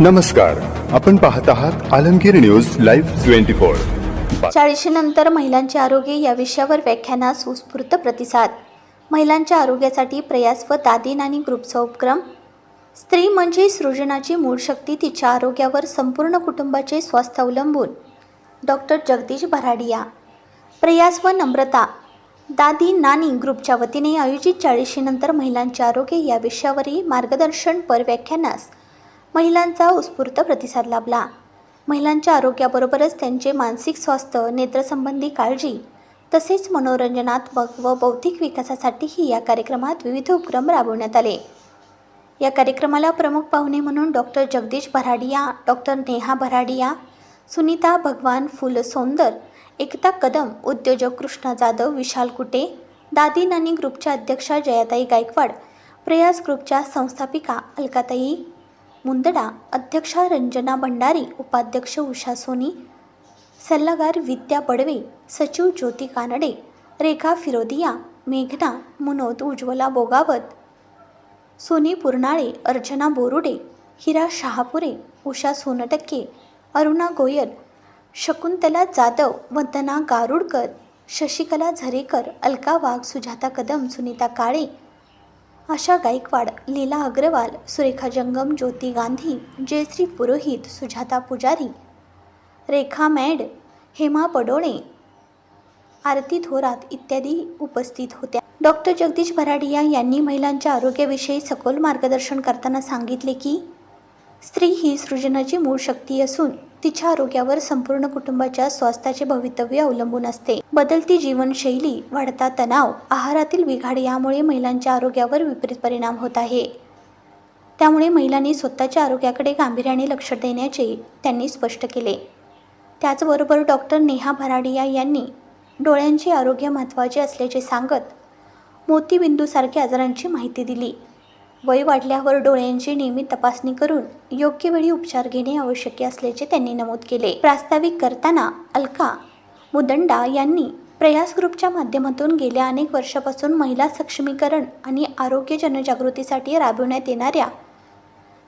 नमस्कार आपण पाहत आहात Alamgir news live twenty four. चाळीशीनंतर महिलांचे आरोग्य या विषयावर व्याख्यानास उत्स्फूर्त प्रतिसाद. महिलांच्या आरोग्यासाठी प्रयास व दादी नानी ग्रुपचा उपक्रम. स्त्री म्हणजे सृजनाची मूळ शक्ती तिच्या आरोग्यावर संपूर्ण कुटुंबाचे स्वास्थ्य अवलंबून. डॉक्टर जगदीश भराडिया. प्रयास व नम्रता. दादी नानी ग्रुपच्या वतीने आयोजित चाळीशीनंतर महिलांचे आरोग्य या विषयावरील मार्गदर्शनपर व्याख्यानास महिलांचा उत्स्फूर्त प्रतिसाद लाभला. महिलांच्या आरोग्याबरोबरच त्यांचे मानसिक स्वास्थ्य नेत्रसंबंधी काळजी तसेच मनोरंजनात्मक व बौद्धिक विकासासाठीही या कार्यक्रमात विविध उपक्रम राबवण्यात आले. या कार्यक्रमाला प्रमुख पाहुणे म्हणून डॉक्टर जगदीश भराडिया डॉक्टर नेहा भराडिया सुनीता भगवान फुलसौंदर एकता कदम उद्योजक कृष्णा जाधव विशाल कुटे दादी नानी ग्रुपच्या अध्यक्षा जयाताई गायकवाड प्रयास ग्रुपच्या संस्थापिका अलकाताई मुंदडा अध्यक्षा रंजना भंडारी उपाध्यक्ष उषा सोनी सल्लागार विद्या बडवे सचिव ज्योती कानडे रेखा फिरोदिया मेघना मुनोद उज्ज्वला बोगावत सोनी पुरणाळे अर्चना बोरुडे हिरा शहापुरे उषा सोनटक्के अरुणा गोयल शकुंतला जाधव वंदना गारुडकर शशिकला झरेकर अलका वाघ सुजाता कदम सुनीता काळे आशा गायकवाड लीला अग्रवाल सुरेखा जंगम ज्योती गांधी जयश्री पुरोहित सुजाता पुजारी रेखा मॅड हेमा पडोळे आरती थोरात इत्यादी उपस्थित होत्या. डॉक्टर जगदीश भराडिया यांनी महिलांच्या आरोग्याविषयी सखोल मार्गदर्शन करताना सांगितले की स्त्री ही सृजनाची मूळ शक्ती असून तिच्या आरोग्यावर संपूर्ण कुटुंबाच्या स्वास्थ्याचे भवितव्य अवलंबून असते. बदलती जीवनशैली वाढता तणाव आहारातील बिघाड यामुळे महिलांच्या आरोग्यावर विपरीत परिणाम होत आहे. त्यामुळे महिलांनी स्वतःच्या आरोग्याकडे गांभीर्याने लक्ष देण्याचे त्यांनी स्पष्ट केले. त्याचबरोबर डॉक्टर नेहा भराडिया यांनी डोळ्यांचे आरोग्य महत्त्वाचे असल्याचे सांगत मोतीबिंदूसारख्या आजारांची माहिती दिली. वय वाढल्यावर डोळ्यांची नियमित तपासणी करून योग्य वेळी उपचार घेणे आवश्यक असल्याचे त्यांनी नमूद केले. प्रास्ताविक करताना अलका मुदंडा यांनी प्रयास ग्रुपच्या माध्यमातून गेल्या अनेक वर्षापासून महिला सक्षमीकरण आणि आरोग्य जनजागृतीसाठी राबविण्यात येणाऱ्या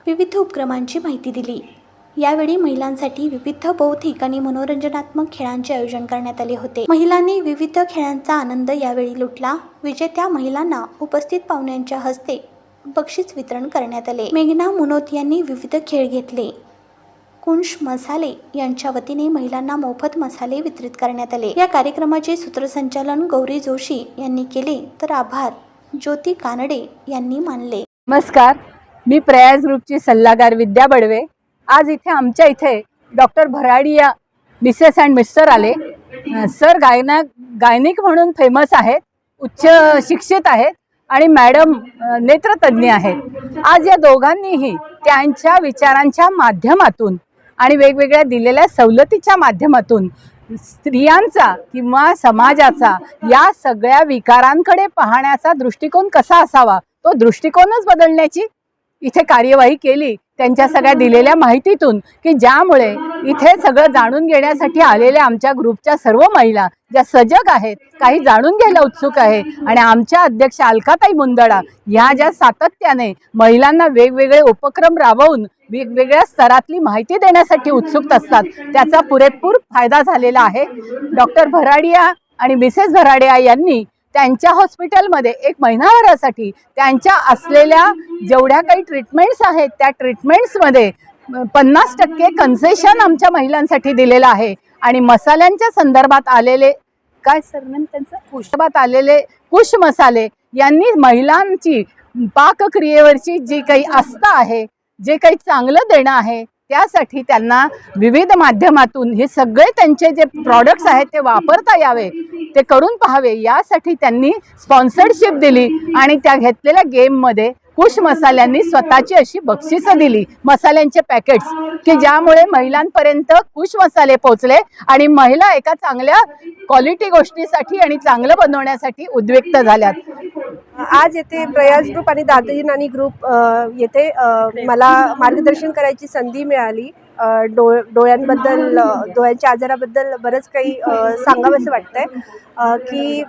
विविध उपक्रमांची माहिती दिली. यावेळी महिलांसाठी विविध बौद्धिक आणि मनोरंजनात्मक खेळांचे आयोजन करण्यात आले होते. महिलांनी विविध खेळांचा आनंद यावेळी लुटला. विजेत्या महिलांना उपस्थित पाहुण्यांच्या हस्ते बक्षीस वितरण करण्यात आले. मेघना मुनोत यांनी विविध खेळ घेतले. कुंश मसाले यांच्या वतीने महिलांना मोफत मसाले वितरित करण्यात आले. या कार्यक्रमाचे सूत्रसंचालन गौरी जोशी यांनी केले तर आभार. ज्योती कानडे यांनी मानले. नमस्कार. मी प्रयास ग्रुपची सल्लागार विद्या बडवे. आज इथे आमच्या इथे doctor Bharadia Mrs and mister आले. सर गायना गायनिक म्हणून फेमस आहेत उच्च शिक्षित आहेत आणि मॅडम नेत्रतज्ञ आहेत. आज या दोघांनीही त्यांच्या विचारांच्या माध्यमातून आणि वेगवेगळ्या दिलेल्या सवलतीच्या माध्यमातून स्त्रियांचा किंवा समाजाचा या सगळ्या विकारांकडे पाहण्याचा दृष्टिकोन कसा असावा तो दृष्टिकोनच बदलण्याची इथे कार्यवाही केली त्यांच्या सगळ्या दिलेल्या माहितीतून की ज्यामुळे इथे सगळं जाणून घेण्यासाठी आलेल्या आमच्या ग्रुपच्या सर्व महिला ज्या सजग आहेत काही जाणून घ्यायला उत्सुक आहे. आणि आमच्या अध्यक्ष अलकाताई मुंदडा ह्या ज्या सातत्याने महिलांना वेगवेगळे उपक्रम राबवून वेगवेगळ्या स्तरातली माहिती देण्यासाठी उत्सुक असतात. त्याचा पुरेपूर फायदा झालेला आहे. डॉक्टर भराडिया आणि मिसेस भराडिया यांनी त्यांच्या हॉस्पिटलमध्ये एक महिनाभरासाठी त्यांच्या असलेल्या जेवढ्या काही ट्रीटमेंट्स आहेत त्या ट्रीटमेंट्समध्ये पन्नास टक्के कन्सेशन आमच्या महिलांसाठी दिलेलं आहे. आणि मसाल्यांच्या संदर्भात आलेले काय सरनेम त्यांचं? कुशबात आलेले कुश मसाले यांनी महिलांची पाकक्रियेवरची जी काही आस्था आहे जे काही चांगलं देणं आहे त्यासाठी त्यांना विविध माध्यमातून हे सगळे त्यांचे जे प्रॉडक्ट्स आहेत ते वापरता यावे ते करून पाहावे. यासाठी त्यांनी स्पॉन्सरशिप दिली आणि त्या घेतलेल्या गेममध्ये कुश मसाल्यांनी स्वतःची अशी बक्षिसं दिली. मसाल्यांचे पॅकेट्स की ज्यामुळे महिलांपर्यंत कुश मसाले पोचले आणि महिला एका चांगल्या क्वालिटी गोष्टीसाठी आणि चांगलं बनवण्यासाठी उद्विक्त झाल्यात. आज येथे प्रयास ग्रुप आणि दादाजी नानी ग्रुप येथे मला मार्गदर्शन करायची संधी मिळाली. डो डोळ्यांबद्दल डोळ्यांच्या आजाराबद्दल बरंच काही सांगावं सांगावंसं वाटतंय. आहे की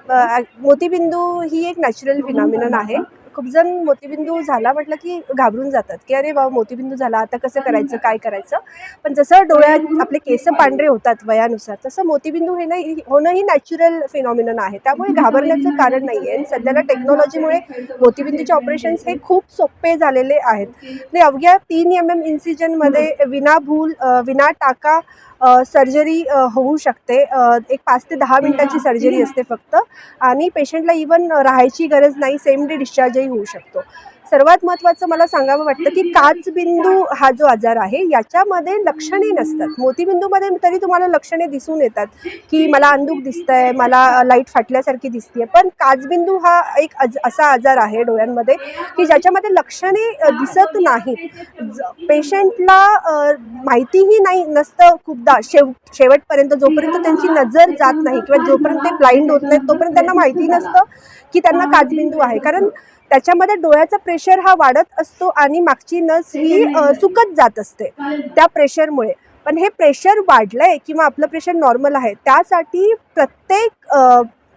मोतीबिंदू ही एक नॅचरल फिनॉमिनन आहे. खूप जण मोतीबिंदू झाला म्हटलं की घाबरून जातात. की अरे बाबा मोतीबिंदू झाला आता कसं करायचं काय करायचं? पण जसं डोळ्यात आपले केस पांढरे होतात वयानुसार तसं मोतीबिंदू हे नाही होणं ही नॅचरल फिनॉमिनन आहे. त्यामुळे घाबरण्याचं कारण नाही आहे आणि सध्याला टेक्नॉलॉजीमुळे मोतीबिंदूचे ऑपरेशन्स हे खूप सोपे झालेले आहेत. आणि अवघ्या तीन एम एम इन्सिजनमध्ये विना भूल विना टाका सर्जरी होऊ शकते. एक पाच ते दहा मिनिटाची सर्जरी असते फक्त. आणि पेशंटला इवन राहायची गरज नाही. सेम डे डिस्चार्जही होऊ शकतो. सर्वात महत्त्वाचं मला सांगावं वाटतं की काचबिंदू हा जो आजार आहे याच्यामध्ये लक्षणे नसतात. मोतीबिंदूमध्ये तरी तुम्हाला लक्षणे दिसून येतात की मला अंदूक दिसतंय मला लाइट फाटल्यासारखी दिसते पण काचबिंदू हा एक आज असा आजार आहे डोळ्यांमध्ये की ज्याच्यामध्ये लक्षणे दिसत नाहीत. पेशंटला माहितीही नाही नसतं खूपदा. शेव शेवटपर्यंत जोपर्यंत त्यांची नजर जात नाही किंवा जोपर्यंत ते ब्लाइंड होत नाहीत तोपर्यंत त्यांना माहिती नसतं की त्यांना काचबिंदू आहे. कारण त्याच्यामध्ये डोळ्याचा प्रेशर हा वाढत असतो आणि मागची नस ही सुकत जात असते त्या प्रेशरमुळे पण हे प्रेशर वाढलंय किंवा आपलं प्रेशर नॉर्मल आहे त्यासाठी प्रत्येक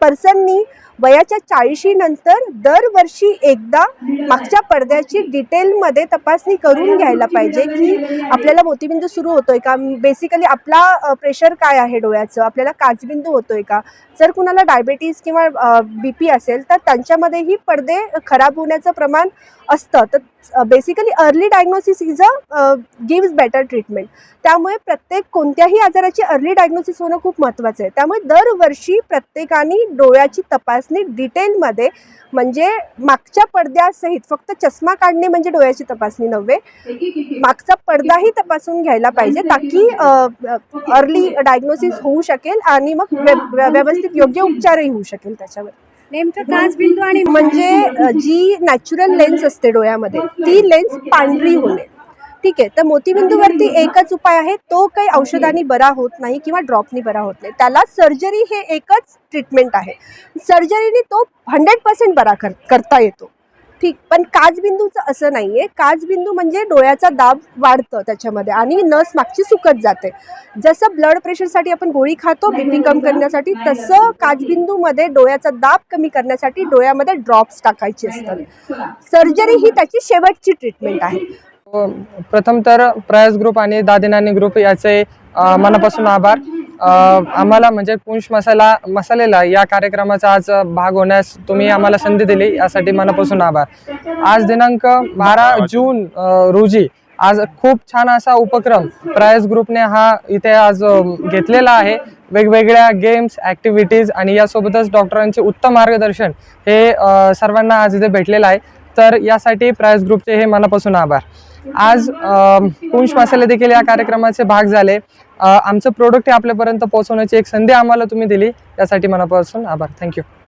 पर्सननी वयाच्या चाळीशी नंतर दरवर्षी एकदा मागच्या पडद्याची डिटेलमध्ये तपासणी करून घ्यायला पाहिजे की आपल्याला मोतीबिंदू सुरू होतोय का? बेसिकली आपला प्रेशर काय आहे डोळ्याचं? आपल्याला काचबिंदू होतोय का? जर कुणाला डायबेटीस किंवा बी पी असेल तर त्यांच्यामध्येही पडदे खराब होण्याचं प्रमाण असतं. तर basically early diagnosis is uh gives better treatment त्यामुळे प्रत्येक कोणत्याही आजाराची अर्ली डायग्नोसिस होणं खूप महत्त्वाचं आहे. त्यामुळे दरवर्षी प्रत्येकाने डोळ्याची तपासणी डिटेलमध्ये म्हणजे मागच्या पडद्यासहित फक्त चष्मा काढणे म्हणजे डोळ्याची तपासणी नव्हे. मागचा पडदाही तपासून घ्यायला पाहिजे ताकी अर्ली डायग्नोसिस होऊ शकेल आणि मग व्यवस्थित योग्य उपचारही होऊ शकेल त्याच्यावर. नेमकं काच बिंदू आणि म्हणजे जी नॅचरल लेन्स असते डोळ्यामध्ये ती लेन्स पांढरी होणे. ठीक आहे तर मोतीबिंदूवरती एकच उपाय आहे तो काही औषधांनी बरा होत नाही किंवा ड्रॉपनी बरा होत नाही. त्याला सर्जरी हे एकच ट्रीटमेंट आहे. सर्जरीने तो हंड्रेड पर्सेंट बरा कर करता येतो. ठीक पण काचबिंदूचं असं नाही आहे काचबिंदू म्हणजे डोळ्याचा दाब वाढतं त्याच्यामध्ये आणि नस मागची सुकत जाते. जसं ब्लड प्रेशरसाठी आपण गोळी खातो बीपी कम करण्यासाठी तसं काचबिंदूमध्ये डोळ्याचा दाब कमी करण्यासाठी डोळ्यामध्ये ड्रॉप्स टाकायचे असतात. सर्जरी ही त्याची शेवटची ट्रीटमेंट आहे. प्रथम तर प्रयास ग्रुप आणि दादिनानी ग्रुप याचे मनापासून आभार. आम्हाला म्हणजे पुंश मसाला मसालेला या कार्यक्रमाचा आज भाग होण्यास तुम्ही आम्हाला संधी दिली यासाठी मनापासून आभार. आज दिनांक बारा जून रोजी आज खूप छान असा उपक्रम प्रायस ग्रुपने हा इथे आज घेतलेला आहे. वेगवेगळ्या गेम्स ॲक्टिव्हिटीज आणि यासोबतच डॉक्टरांचे उत्तम मार्गदर्शन हे सर्वांना आज इथे भेटलेलं आहे. तर यासाठी प्रायस ग्रुपचे हे मनापासून आभार. आज कुंश पुंश मसाले देखील या कार्यक्रमाचे भाग झाले. आमचं प्रोडक्ट हे आपल्यापर्यंत पोहोचवण्याची एक संधी आम्हाला तुम्ही दिली. यासाठी मनापासून आभार. थँक्यू